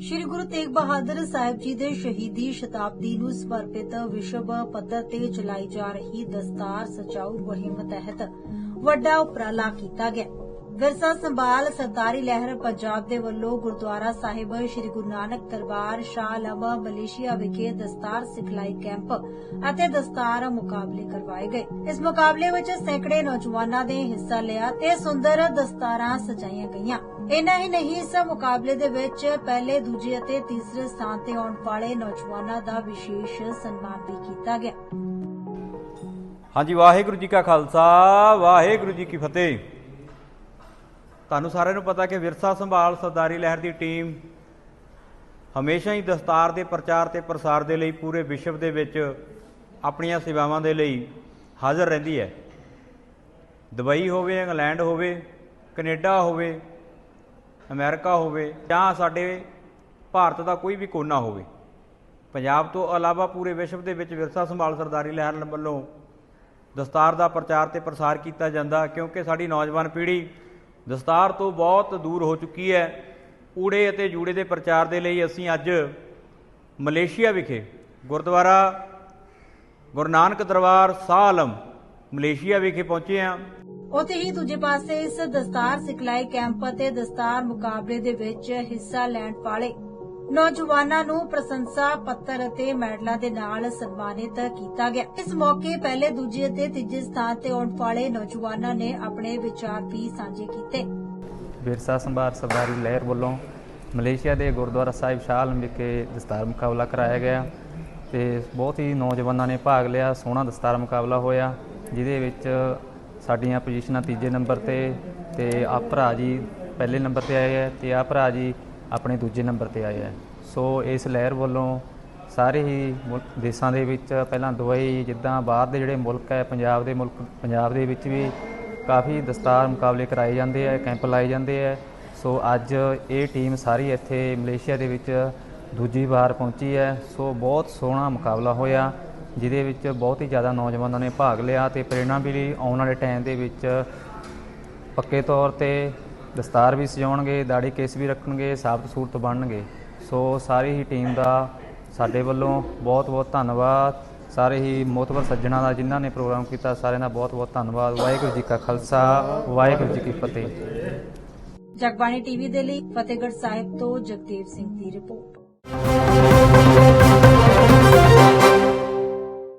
ਸ਼੍ਰੀ ਗੁਰੂ ਤੇਗ ਬਹਾਦਰ ਸਾਹਿਬ ਜੀ ਦੇ ਸ਼ਹੀਦੀ ਸ਼ਤਾਬਦੀ ਨੂੰ ਸਮਰਪਿਤ ਵਿਸ਼ਵ ਪੱਧਰ ਤੇ ਚਲਾਈ ਜਾ ਰਹੀ ਦਸਤਾਰ ਸਚਾਊ ਮੁਹਿੰਮ ਤਹਿਤ ਵੱਡਾ ਉਪਰਾਲਾ ਕੀਤਾ ਗਿਆ। ਵਿਰਸਾ ਸੰਭਾਲ ਸਰਦਾਰੀ ਲਹਿਰ ਪੰਜਾਬ ਦੇ ਵੱਲੋਂ ਗੁਰਦੁਆਰਾ ਸਾਹਿਬ ਸ੍ਰੀ ਗੁਰੂ ਨਾਨਕ ਦਰਬਾਰ ਸ਼ਾਹ ਆਲਮ ਮਲੇਸ਼ੀਆ ਵਿਖੇ ਦਸਤਾਰ ਸਿਖਲਾਈ ਕੈਂਪ ਅਤੇ ਦਸਤਾਰ ਮੁਕਾਬਲੇ ਕਰਵਾਏ ਗਏ। ਇਸ ਮੁਕਾਬਲੇ ਵਿੱਚ ਸੈਂਕੜੇ ਨੌਜਵਾਨਾਂ ਨੇ ਹਿੱਸਾ ਲਿਆ ਤੇ ਸੁੰਦਰ ਦਸਤਾਰਾਂ ਸਜਾਈਆਂ ਗਈਆਂ। ਇੰਨਾ ਹੀ ਨਹੀਂ, ਇਸ ਮੁਕਾਬਲੇ ਦੇ ਵਿੱਚ ਪਹਿਲੇ, ਦੂਜੇ ਅਤੇ ਤੀਸਰੇ ਸਥਾਨ ਤੇ ਆਉਣ ਵਾਲੇ ਨੌਜਵਾਨਾਂ ਦਾ ਵਿਸ਼ੇਸ਼ ਸਨਮਾਨ ਵੀ ਕੀਤਾ ਗਿਆ। ਹਾਂਜੀ, ਵਾਹਿਗੁਰੂ ਜੀ ਕਾ ਖਾਲਸਾ, ਵਾਹਿਗੁਰੂ ਜੀ ਕੀ ਫਤਿਹ। ਤੁਹਾਨੂੰ ਸਾਰਿਆਂ ਨੂੰ ਪਤਾ ਕਿ ਵਿਰਸਾ ਸੰਭਾਲ ਸਰਦਾਰੀ ਲਹਿਰ ਦੀ ਟੀਮ ਹਮੇਸ਼ਾ ਹੀ ਦਸਤਾਰ ਦੇ ਪ੍ਰਚਾਰ ਤੇ ਪ੍ਰਸਾਰ ਦੇ ਲਈ ਪੂਰੇ ਵਿਸ਼ਵ ਦੇ ਵਿੱਚ ਆਪਣੀਆਂ ਸੇਵਾਵਾਂ ਦੇ ਲਈ ਹਾਜ਼ਰ ਰਹਿੰਦੀ ਹੈ। ਦੁਬਈ ਹੋਵੇ, ਇੰਗਲੈਂਡ ਹੋਵੇ, ਕੈਨੇਡਾ ਹੋਵੇ, ਅਮਰੀਕਾ ਹੋਵੇ ਜਾਂ ਸਾਡੇ ਭਾਰਤ ਦਾ ਕੋਈ ਵੀ ਕੋਨਾ ਹੋਵੇ, ਪੰਜਾਬ ਤੋਂ ਇਲਾਵਾ ਪੂਰੇ ਵਿਸ਼ਵ ਦੇ ਵਿੱਚ ਵਿਰਸਾ ਸੰਭਾਲ ਸਰਦਾਰੀ ਲਹਿਰ ਵੱਲੋਂ ਦਸਤਾਰ ਦਾ ਪ੍ਰਚਾਰ ਤੇ ਪ੍ਰਸਾਰ ਕੀਤਾ ਜਾਂਦਾ ਕਿਉਂਕਿ ਸਾਡੀ ਨੌਜਵਾਨ ਪੀੜ੍ਹੀ ਦਸਤਾਰ ਤੋਂ ਬਹੁਤ ਦੂਰ ਹੋ ਚੁੱਕੀ ਹੈ। ਊੜੇ ਅਤੇ ਜੂੜੇ ਦੇ ਪ੍ਰਚਾਰ ਦੇ ਲਈ ਅਸੀਂ ਅੱਜ ਮਲੇਸ਼ੀਆ ਵਿਖੇ ਗੁਰਦੁਆਰਾ ਗੁਰੂ ਨਾਨਕ ਦਰਬਾਰ ਸ਼ਾਹ ਆਲਮ ਮਲੇਸ਼ੀਆ ਵਿਖੇ ਪਹੁੰਚੇ ਹਾਂ। ਉਥੇ ਹੀ ਦੂਜੇ ਪਾਸੇ ਇਸ ਦਸਤਾਰ ਸਿਖਲਾਈ ਕੈਂਪ ਅਤੇ ਦਸਤਾਰ ਮੁਕਾਬਲੇ ਦੇ ਵਿੱਚ ਹਿੱਸਾ ਲੈਣ ਵਾਲੇ ਨੌਜਵਾਨਾਂ ਨੂੰ ਪ੍ਰਸ਼ੰਸਾ, ਪੱਤਰ ਅਤੇ ਮੈਡਲਾਂ ਦੇ ਨਾਲ ਸਨਮਾਨਿਤ ਕੀਤਾ ਗਿਆ। ਇਸ ਮੌਕੇ ਪਹਿਲੇ, ਦੂਜੇ ਅਤੇ ਤੀਜੇ ਸਥਾਨ ਤੇ ਆਉਣ ਵਾਲੇ ਨੌਜਵਾਨਾਂ ਨੇ ਆਪਣੇ ਵਿਚਾਰ ਵੀ ਸਾਂਝੇ ਕੀਤੇ। ਵਿਰਸਾ ਸੰਭਾਰ ਸਰਦਾਰੀ ਲਹਿਰ ਵੱਲੋਂ ਮਲੇਸ਼ੀਆ ਦੇ ਗੁਰਦੁਆਰਾ ਸਾਹਿਬ ਸ਼ਾਹ ਵਿਖੇ ਦਸਤਾਰ ਮੁਕਾਬਲਾ ਕਰਾਇਆ ਗਿਆ ਤੇ ਬਹੁਤ ਹੀ ਨੌਜਵਾਨਾਂ ਨੇ ਭਾਗ ਲਿਆ, ਸੋਹਣਾ ਦਸਤਾਰ ਮੁਕਾਬਲਾ ਹੋਇਆ, ਜਿਹਦੇ ਵਿੱਚ ਸਾਡੀਆਂ ਪੋਜੀਸ਼ਨਾਂ ਤੀਜੇ ਨੰਬਰ ਤੇ ਤੇ ਆ ਭਰਾ ਜੀ ਪਹਿਲੇ ਨੰਬਰ ਤੇ ਆਏ ਹੈ ਤੇ ਆ ਭਰਾ ਜੀ ਆਪਣੇ ਦੂਜੇ ਨੰਬਰ ਤੇ ਆਏ ਹੈ ਸੋ ਇਸ ਲਹਿਰ ਵੱਲੋਂ ਸਾਰੇ ਹੀ ਮੁਲ, ਦੇਸ਼ਾਂ ਦੇ ਵਿੱਚ ਪਹਿਲਾਂ ਦੁਬਈ ਜਿੱਦਾਂ ਬਾਹਰ ਦੇ ਜਿਹੜੇ ਮੁਲਕ ਹੈ, ਪੰਜਾਬ ਦੇ ਮੁਲਕ, ਪੰਜਾਬ ਦੇ ਵਿੱਚ ਵੀ ਕਾਫੀ ਦਸਤਾਰ ਮੁਕਾਬਲੇ ਕਰਾਏ ਜਾਂਦੇ ਆ, ਕੈਂਪ ਲਾਏ ਜਾਂਦੇ ਆ। ਸੋ ਅੱਜ ਇਹ ਟੀਮ ਸਾਰੀ ਇੱਥੇ ਮਲੇਸ਼ੀਆ ਦੇ ਵਿੱਚ ਦੂਜੀ ਵਾਰ ਪਹੁੰਚੀ ਹੈ। ਸੋ ਬਹੁਤ ਸੋਹਣਾ ਮੁਕਾਬਲਾ ਹੋਇਆ, ਜਿਹਦੇ ਵਿੱਚ ਬਹੁਤ ਹੀ ਜ਼ਿਆਦਾ ਨੌਜਵਾਨਾਂ ਨੇ ਭਾਗ ਲਿਆ ਤੇ ਪ੍ਰੇਰਣਾ ਵੀ ਲਈ ਆਉਣ ਵਾਲੇ ਟਾਈਮ ਦੇ ਵਿੱਚ ਪੱਕੇ ਤੌਰ ਤੇ ਦਸਤਾਰ ਵੀ ਸਜਾਉਣਗੇ ਦਾੜੀ ਕੇਸ ਵੀ ਰੱਖਣਗੇ, ਸਾਬਤ ਸੂਰਤ ਬਣਨਗੇ। ਸੋ ਸਾਰੀ ਹੀ ਟੀਮ ਦਾ ਸਾਡੇ ਵੱਲੋਂ ਬਹੁਤ ਬਹੁਤ ਧੰਨਵਾਦ। ਸਾਰੇ ਹੀ ਮੋਤਬਰ ਸੱਜਣਾ ਦਾ ਜਿਨ੍ਹਾਂ ਨੇ ਪ੍ਰੋਗਰਾਮ ਕੀਤਾ, ਸਾਰਿਆਂ ਦਾ ਬਹੁਤ ਬਹੁਤ ਧੰਨਵਾਦ। ਵਾਹਿਗੁਰੂ ਜੀ ਕਾ ਖਾਲਸਾ, ਵਾਹਿਗੁਰੂ ਜੀ ਕੀ ਫਤਿਹ। ਜਗਬਾਣੀ ਟੀਵੀ ਦੇ ਲਈ ਫਤਿਹਗੜ੍ਹ ਸਾਹਿਬ ਤੋਂ ਜਗਦੇਵ ਸਿੰਘ ਦੀ ਰਿਪੋਰਟ।